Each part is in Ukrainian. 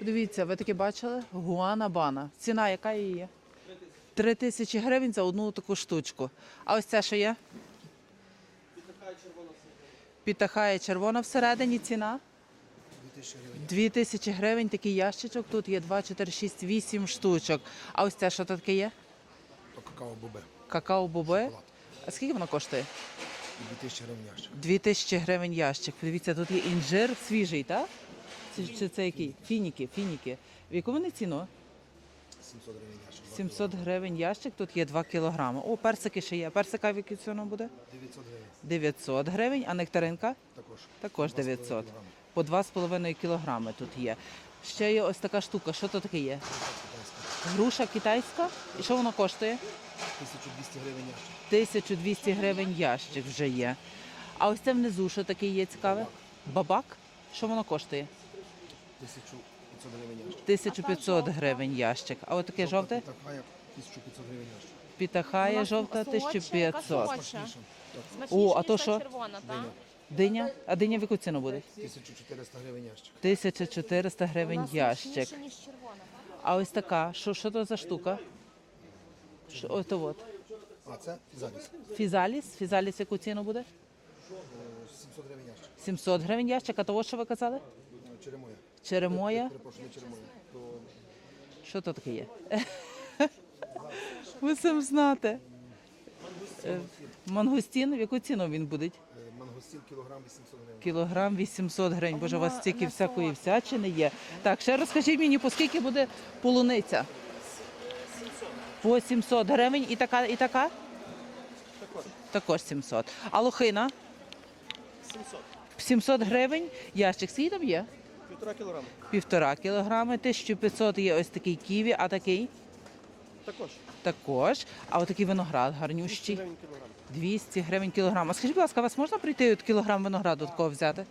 Дивіться, ви таки бачили? Гуанабана. Ціна яка її є? Три тисячі гривень за одну таку штучку. А ось це що є? Підтахає червона всередині ціна. 2000 гривень. Дві тисячі гривень такий ящичок. Тут є 2, 4, 6, 8 штучок. А ось це що тут таке є? То какао бубе. Какао-боби. А скільки воно коштує? 2000 гривень ящик. 2000 гривень ящик. Подивіться, тут є інжир свіжий, так? Чи, чи це який? Фініки, фініки. В яку вони ціну? 700 гривень ящик. 700 гривень ящик, тут є 2 кілограми. О, персики ще є. Персика в яку ціну буде? 900 гривень. 900 гривень, а нектаринка? Також. Також 2,5 900. кілограми. По 2,5 кілограми тут є. Ще є ось така штука. Що то таке є? Груша китайська. І що воно коштує? 1200 гривень ящик. 1200 гривень ящик вже є. А ось це внизу, що таке є цікаве? Бабак. Що воно коштує? 1500 гривень ящик. 1500 гривень ящик. А от таке жовте? Такая 1500 гривень ящик. Пітахає жовта Солодша, 1500. яка солодша. Смачніше. Так. Смачніше, О, а то що? червона, так? Диня? А диня в яку ціну буде? 1400 гривень ящик. 1400 гривень ящик. ніж червона. А ось така, що, що то за штука? Що, ото от. А це фізаліс. Фізаліс? Фізаліс яку ціну буде? Е, 700 гривень ящик. 700 гривень ящик, а того, що ви казали? Черемоя. Черемоя. Перепрошую, не черемоя. То Що то таке є? Ви сам знаєте. Е, Мангустін, в яку ціну він буде? е, мангостін кілограм 800 гривень. Кілограм 800 гривень. Боже, у вас стільки всякої всячини є. Так, ще розкажіть мені, по скільки буде полуниця? По 700 гривень і така, і така? Також 700. А лохина? 700. 700 гривень. Ящик скільки там є? Півтора кілограма. Півтора кілограми, 1500 є ось такий ківі, а такий Також. також. А отакий виноград гарнющий. Гривень кілограм. 200 гривень кілограм. А скажіть, будь ласка, вас можна прийти от кілограм винограду такого взяти?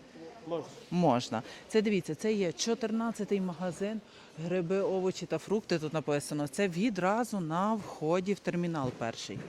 Можна. Можна. Це дивіться, це є 14-й магазин гриби, овочі та фрукти. Тут написано. Це відразу на вході в термінал перший.